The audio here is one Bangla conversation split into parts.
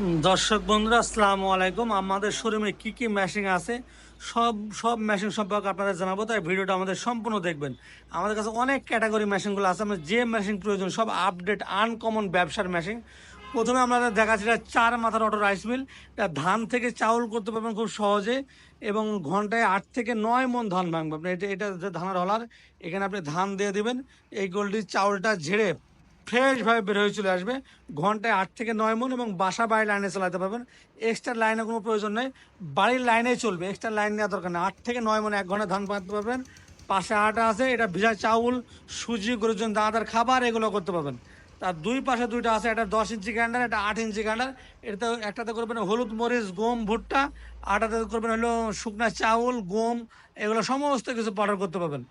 দর্শক বন্ধুরা, আসসালামু আলাইকুম। আমাদের শোরুমে কি কি মেশিন আছে? সব সব মেশিন সম্পর্কে আপনাদের জানাব, তাই ভিডিওটা আমাদের সম্পূর্ণ দেখবেন। আমাদের কাছে অনেক ক্যাটাগরি মেশিনগুলো আছে। আমাদের যে মেশিন প্রয়োজন, সব আপডেট আনকমন ব্যবসার মেশিন প্রথমে আমাদের দেখাচ্ছি, এটা চার মাথার অটো রাইস মিল এটা ধান থেকে চাউল করতে পারবেন খুব সহজে, এবং ঘন্টায় আট থেকে নয় মন ধান ভাঙবে। আপনি এটা এটা ধানের হলার, এখানে আপনি ধান দিয়ে দিবেন। এই গোলটি চাউলটা ঝেড়ে ফ্রেশভাবে বের হয়ে চলে আসবে। ঘন্টায় আট থেকে নয় মন এবং বাসা বাড়ির লাইনে চালাতে পারবেন। এক্সট্রা লাইনে কোনো প্রয়োজন নেই। বাড়ির লাইনে চলবে। এক্সট্রা লাইন নেওয়া দরকার নেই। আট থেকে নয় মনে এক ঘণ্টা ধান পাতে পারবেন। পাশে আটা আছে, এটা ভিজা চাউল, সুজি গরুজন দাদার খাবার, এগুলো করতে পারবেন। তার দুই পাশে দুইটা আছে, একটা দশ ইঞ্চি গ্যান্ডার একটা আট ইঞ্চি গ্যান্ডার এটাতে একটাতে করবেন হলুদ মরিচ, গম, ভুট্টা, আটাতে করবেন হলো শুকনা চাউল, গম, এগুলো সমস্ত কিছু পাউডার করতে পারবেন।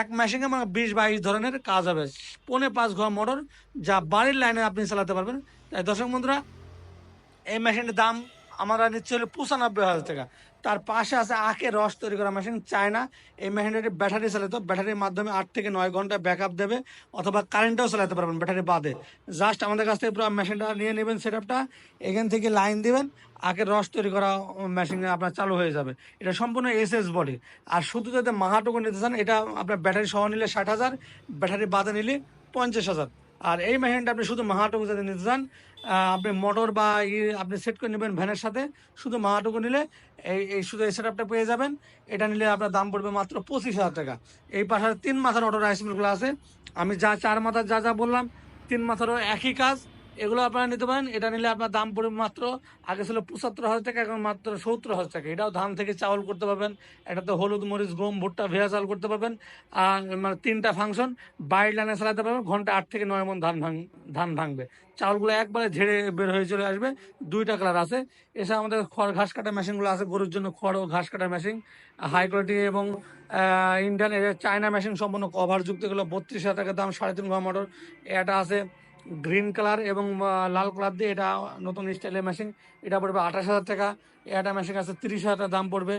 এক মেশিনে আমার বিশ বাইশ ধরনের কাজ হবে। পনে পাঁচ ঘর মোটর যা বাড়ির লাইনে আপনি চালাতে পারবেন। তাই দর্শক বন্ধুরা, এই মেশিনের দাম আমরা নিচ্ছে হলো পঁচানব্বই হাজার টাকা। তার পাশে আছে আখের রস তৈরি করা মেশিন চায়না। এই মেশিনটি ব্যাটারি চালিত ব্যাটারির মাধ্যমে আট থেকে নয় ঘণ্টা ব্যাকআপ দেবে অথবা কারেন্টেও চালাতে পারবেন ব্যাটারি বাদে। জাস্ট আমাদের কাছ থেকে পুরো মেশিনটা নিয়ে নেবেন সেটআপটা এখান থেকে লাইন দেবেন, আখের রস তৈরি করা মেশিন আপনার চালু হয়ে যাবে। এটা সম্পূর্ণ এস এস বডি আর শুধু যদি মাহাটুকু নিতে চান, এটা আপনার ব্যাটারি সহ নিলে ষাট হাজার ব্যাটারি বাদে নিলে পঞ্চাশ হাজার। আর এই মেশিনটা আপনি শুধু মাহাটুকু যদি নিতে চান আপনি মোটর বা ই, আপনি সেট করে নেবেন ভ্যানের সাথে, শুধু মাহাটুকু নিলে এই এই শুধু এই সেটআপটা পেয়ে যাবেন। এটা নিলে আপনার দাম পড়বে মাত্র পঁচিশ হাজার টাকা। এই পাশে তিন মাথার অটো রাইস মিলগুলো আছে। আমি যা চার মাথার যা যা বললাম, তিন মাথারও একই কাজ এগুলো আপনারা নিতে পারেন। এটা নিলে আপনার দাম পড়বে মাত্র, আগে ছিল পঁচাত্তর হাজার টাকা, এখন মাত্র সত্তর হাজার টাকা। এটাও ধান থেকে চাউল করতে পারবেন। এটাতে হলুদ, মরিচ, গম, ভুট্টা, ভেজা চাল করতে পারবেন। আর মানে তিনটা ফাংশন বাইর লাইনে চালাতে পারবেন। ঘণ্টা আট থেকে নয় মন ধান ভাঙ ধান ভাঙবে। চাউলগুলো একবারে ঝেড়ে বের হয়ে চলে আসবে। দুইটা কালার আছে। এছাড়া আমাদের খড় ঘাস কাটা মেশিনগুলো আছে গরুর জন্য, খড় ও ঘাস কাটা মেশিন হাই কোয়ালিটি এবং ইন্ডিয়ান চায়না মেশিন সম্পূর্ণ কভারযুক্ত এগুলো বত্রিশ হাজার টাকা দাম, সাড়ে তিন ঘর মোটর এটা আছে গ্রিন কালার এবং লাল কালার দিয়ে এটা নতুন স্টাইলের মেশিন এটা পড়বে আঠাশ হাজার টাকা। এটা মেশিন আছে তিরিশ হাজার টাকা, দাম পড়বে।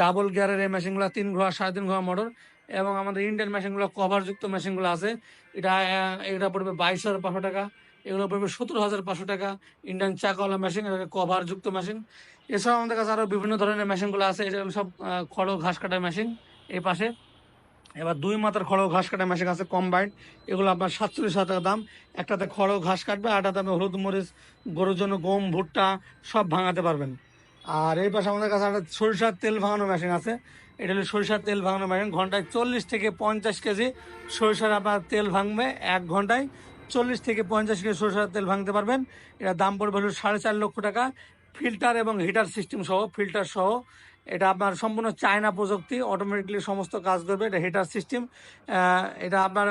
ডাবল গিয়ারের এই মেশিনগুলো তিন ঘোড়া, সাড়ে তিন ঘোড়া মোটর এবং আমাদের ইন্ডিয়ান মেশিনগুলো কভারযুক্ত মেশিনগুলো আছে। এটা এটা পড়বে বাইশ হাজার পাঁচশো টাকা। এগুলো পড়বে সতেরো হাজার পাঁচশো টাকা। ইন্ডিয়ান চাকাওয়ালা মেশিন কভারযুক্ত মেশিন এছাড়াও আমাদের কাছে আরও বিভিন্ন ধরনের মেশিনগুলো আছে। এটা সব খড়, ঘাস কাটার মেশিন এই পাশে। এবার দুই মাথার খড় ঘাস কাটা মেশিন আছে কম্বাইন্ড এগুলো আপনার সাতচল্লিশ হাজার টাকা দাম। একটাতে খড় ঘাস কাটবে আরটাতে আপনি হলুদ মরিচ, গরুর জন্য গম, ভুট্টা সব ভাঙাতে পারবেন। আর এই পাশে আমাদের কাছে একটা সরিষার তেল ভাঙানো মেশিন আছে। এটা হলো সরিষার তেল ভাঙানো মেশিন ঘন্টায় চল্লিশ থেকে পঞ্চাশ কেজি সরিষার আপনার তেল ভাঙবে এক ঘন্টায়। চল্লিশ থেকে পঞ্চাশ কেজি সরিষার তেল ভাঙতে পারবেন। এটা দাম পড়বে হলো সাড়ে চার লক্ষ টাকা। ফিল্টার এবং হিটার সিস্টেম সহ, ফিল্টার সহ এটা আপনার সম্পূর্ণ চায়না প্রযুক্তি অটোমেটিকলি সমস্ত কাজ করবে এটা হিটার সিস্টেম এটা আপনার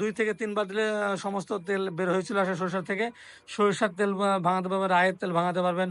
দুই থেকে তিনবার দিলে সমস্ত তেল বের হয়েছিল আসে সরষের থেকে। সরিষার তেল ভাঙাতে পারবেন রায়ের তেল ভাঙাতে পারবেন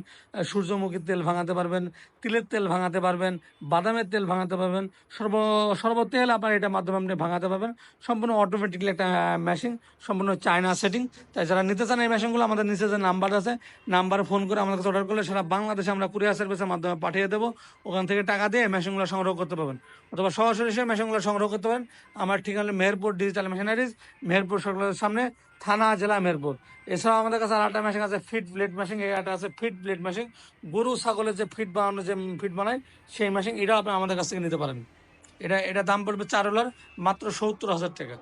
সূর্যমুখীর তেল ভাঙাতে পারবেন, তিলের তেল ভাঙাতে পারবেন, বাদামের তেল ভাঙাতে পারবেন, সর্ব সর্ব তেল আপনার এটার মাধ্যমে আপনি ভাঙাতে পারবেন। সম্পূর্ণ অটোমেটিকলি একটা মেশিন সম্পূর্ণ চায়না সেটিং তাই যারা নিতে চান এই মেশিনগুলো আমাদের নিচে যে নাম্বার আছে নাম্বারে ফোন করে আমাদের অর্ডার করলে সারা বাংলাদেশে আমরা কুরিয়ার সার্ভিসের মাধ্যমে পাঠিয়ে দেবো। ওখান থেকে টাকা দিয়ে মেশিনগুলো সংগ্রহ করতে পারবেন। অথবা সরাসরি এসে মেশিনগুলো সংগ্রহ করতে পারেন। আমার ঠিকানা মেহেরপুর ডিজিটাল মেশিনারিজ মেহেরপুর সরকারের সামনে, থানা, জেলা মেহেরপুর। এছাড়াও আমাদের কাছে আরেকটা মেশিন আছে ফিট ব্লেড মেশিন এটা আছে ফিট ব্লেড মেশিন গরু, ছাগলের যে ফিট বানানো, যে ফিট বানায়, সেই মেশিন এটাও আপনি আমাদের কাছ থেকে নিতে পারেন। এটা এটা দাম পড়বে চার হলার মাত্র সত্তর হাজার টাকা।